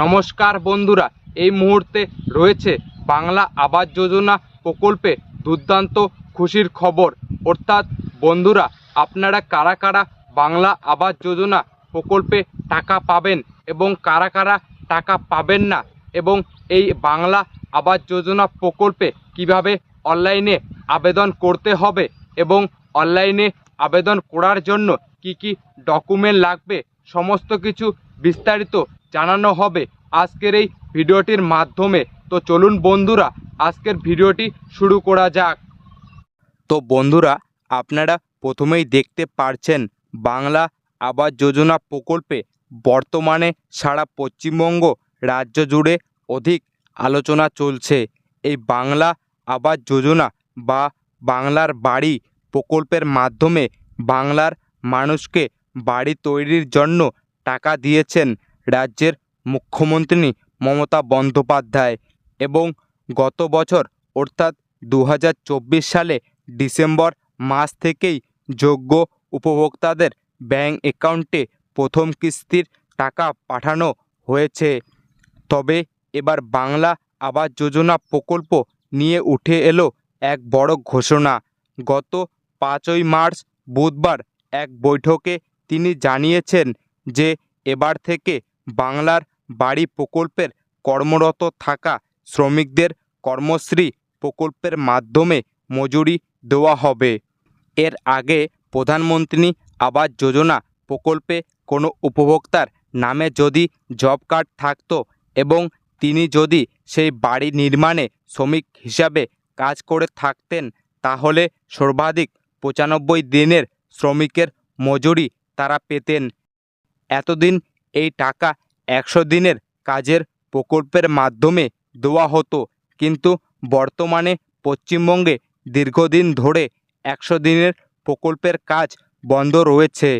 নমস্কার বন্ধুরা, এই মুহূর্তে রয়েছে বাংলা আবাস যোজনা প্রকল্পে দুর্দান্ত খুশির খবর। অর্থাৎ বন্ধুরা, আপনারা কারা কারা বাংলা আবাস যোজনা প্রকল্পে টাকা পাবেন এবং কারা কারা টাকা পাবেন না এবং এই বাংলা আবাস যোজনা প্রকল্পে কীভাবে অনলাইনে আবেদন করতে হবে এবং অনলাইনে আবেদন করার জন্য কি কি ডকুমেন্ট লাগবে, সমস্ত কিছু বিস্তারিত জানানো হবে আজকের এই ভিডিওটির মাধ্যমে। তো চলুন বন্ধুরা, আজকের ভিডিওটি শুরু করা যাক। তো বন্ধুরা, আপনারা প্রথমেই দেখতে পারছেন বাংলা আবাস যোজনা প্রকল্পে বর্তমানে সারা পশ্চিমবঙ্গ রাজ্য জুড়ে অধিক আলোচনা চলছে। এই বাংলা আবাস যোজনা বা বাংলার বাড়ি প্রকল্পের মাধ্যমে বাংলার মানুষকে বাড়ি তৈরির জন্য টাকা দিয়েছেন রাজ্যের মুখ্যমন্ত্রী মমতা বন্দ্যোপাধ্যায় এবং গত বছর, অর্থাৎ দু হাজার চব্বিশ সালে ডিসেম্বর মাস থেকেই যোগ্য উপভোক্তাদের ব্যাঙ্ক অ্যাকাউন্টে প্রথম কিস্তির টাকা পাঠানো হয়েছে। তবে এবার বাংলা আবাস যোজনা প্রকল্প নিয়ে উঠে এলো এক বড় ঘোষণা। গত পাঁচই মার্চ বুধবার এক বৈঠকে তিনি জানিয়েছেন যে, এবার থেকে বাংলার বাড়ি প্রকল্পের কর্মরত থাকা শ্রমিকদের কর্মশ্রী প্রকল্পের মাধ্যমে মজুরি দেওয়া হবে। এর আগে প্রধানমন্ত্রী আবাস যোজনা প্রকল্পে কোনো উপভোক্তার নামে যদি জব কার্ড থাকতো এবং তিনি যদি সেই বাড়ি নির্মাণে শ্রমিক হিসাবে কাজ করে থাকতেন, তাহলে সর্বাধিক পঁচানব্বই দিনের শ্রমিকের মজুরি তারা পেতেন। এতদিন এই টাকা একশো দিনের কাজের প্রকল্পের মাধ্যমে দেওয়া হতো। কিন্তু বর্তমানে পশ্চিমবঙ্গে দীর্ঘদিন ধরে একশো দিনের প্রকল্পের কাজ বন্ধ রয়েছে।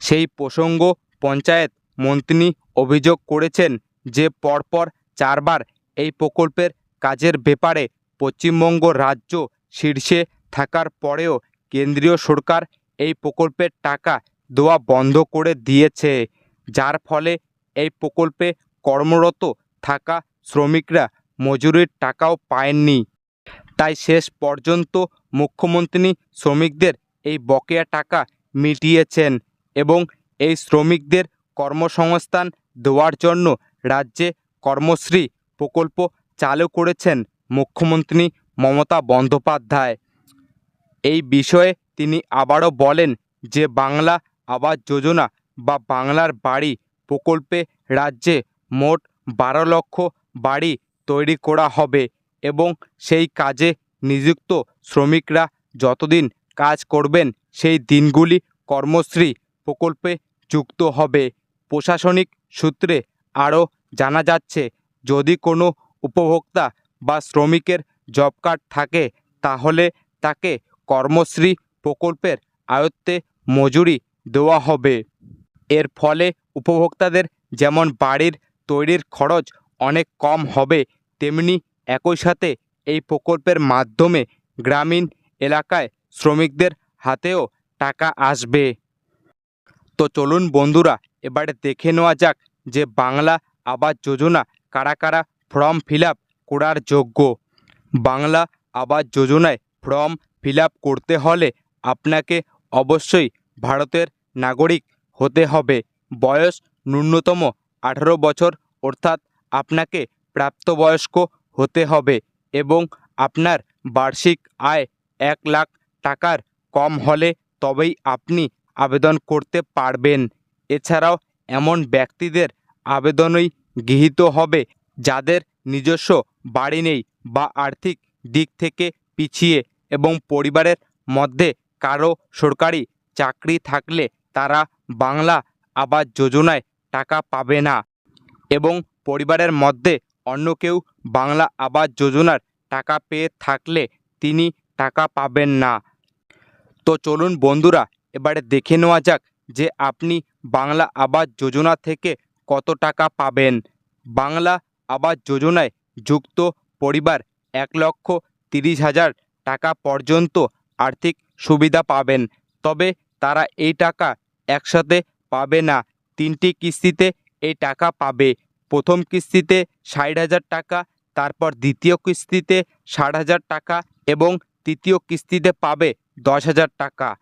সেই প্রসঙ্গ পঞ্চায়েত মন্ত্রী অভিযোগ করেছেন যে পরপর চারবার এই প্রকল্পের কাজের ব্যাপারে পশ্চিমবঙ্গ রাজ্য শীর্ষে থাকার পরেও কেন্দ্রীয় সরকার এই প্রকল্পের টাকা দেওয়া বন্ধ করে দিয়েছে। যার ফলে এই প্রকল্পে কর্মরত থাকা শ্রমিকরা মজুরির টাকাও পায়নি। তাই শেষ পর্যন্ত মুখ্যমন্ত্রী শ্রমিকদের এই বকেয়া টাকা মিটিয়েছেন এবং এই শ্রমিকদের কর্মসংস্থান দেওয়ার জন্য রাজ্যে কর্মশ্রী প্রকল্প চালু করেছেন মুখ্যমন্ত্রী মমতা বন্দ্যোপাধ্যায়। এই বিষয়ে তিনি আবারও বলেন যে বাংলা আবাস যোজনা বা বাংলার বাড়ি প্রকল্পে রাজ্যে মোট বারো লক্ষ বাড়ি তৈরি করা হবে এবং সেই কাজে নিযুক্ত শ্রমিকরা যতদিন কাজ করবেন, সেই দিনগুলি কর্মশ্রী প্রকল্পে যুক্ত হবে। প্রশাসনিক সূত্রে আরও জানা যাচ্ছে, যদি কোনো উপভোক্তা বা শ্রমিকের জব কার্ড থাকে, তাহলে তাকে কর্মশ্রী প্রকল্পের আয়ত্তে মজুরি দেওয়া হবে। এর ফলে উপভোক্তাদের যেমন বাড়ির তৈরির খরচ অনেক কম হবে, তেমনি একই সাথে এই প্রকল্পের মাধ্যমে গ্রামীণ এলাকায় শ্রমিকদের হাতেও টাকা আসবে। তো চলুন বন্ধুরা, এবারে দেখে নেওয়া যাক যে বাংলা আবাস যোজনা কারা কারা ফর্ম ফিল করার যোগ্য। বাংলা আবাস যোজনায় ফর্ম ফিল করতে হলে আপনাকে অবশ্যই ভারতের নাগরিক হতে হবে। বয়স ন্যূনতম আঠারো বছর, অর্থাৎ আপনাকে প্রাপ্তবয়স্ক হতে হবে এবং আপনার বার্ষিক আয় এক লাখ টাকার কম হলে তবেই আপনি আবেদন করতে পারবেন। এছাড়াও এমন ব্যক্তিদের আবেদনই গৃহীত হবে যাদের নিজস্ব বাড়ি নেই বা আর্থিক দিক থেকে পিছিয়ে এবং পরিবারের মধ্যে কারও সরকারি চাকরি থাকলে তারা বাংলা আবাস যোজনায় টাকা পাবে না। এবং পরিবারের মধ্যে অন্য কেউ বাংলা আবাস যোজনার টাকা পেয়ে থাকলে তিনি টাকা পাবেন না। তো চলুন বন্ধুরা, এবারে দেখে নেওয়া যাক যে আপনি বাংলা আবাস যোজনা থেকে কত টাকা পাবেন। বাংলা আবাস যোজনায় যুক্ত পরিবার এক লক্ষ তিরিশ হাজার টাকা পর্যন্ত আর্থিক সুবিধা পাবেন। তবে তারা এই টাকা একসাথে পাবে না। তিনটি কিস্তিতে এই টাকা পাবে। প্রথম কিস্তিতে ষাট হাজার টাকা, তারপর দ্বিতীয় কিস্তিতে ষাট হাজার টাকা এবং তৃতীয় কিস্তিতে পাবে দশ হাজার টাকা।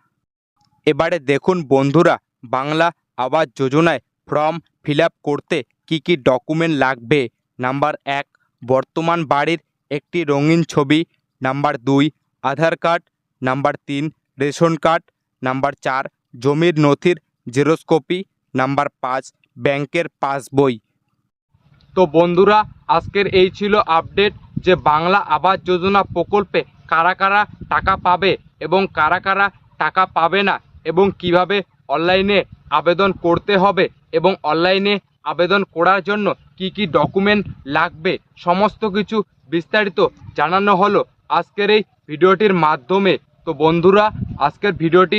এবারে দেখুন বন্ধুরা, বাংলা আবাস যোজনায় ফর্ম ফিল করতে কী কী ডকুমেন্ট লাগবে? নাম্বার এক, বর্তমান বাড়ির একটি রঙিন ছবি। নাম্বার দুই, আধার কার্ড। নাম্বার তিন, রেশন কার্ড। নাম্বার চার জমির নথির জেরক্স কপি নাম্বার পাঁচ, ব্যাংকের পাসবই। তো বন্ধুরা, আজকের এই ছিল আপডেট যে বাংলা আবাস যোজনা প্রকল্পে কারা কারা টাকা পাবে এবং কারা কারা টাকা পাবে না এবং কীভাবে অনলাইনে আবেদন করতে হবে এবং অনলাইনে আবেদন করার জন্য কি কি ডকুমেন্ট লাগবে, সমস্ত কিছু বিস্তারিত জানানো হলো আজকের এই ভিডিওটির মাধ্যমে। তো বন্ধুরা, আজকের ভিডিওটি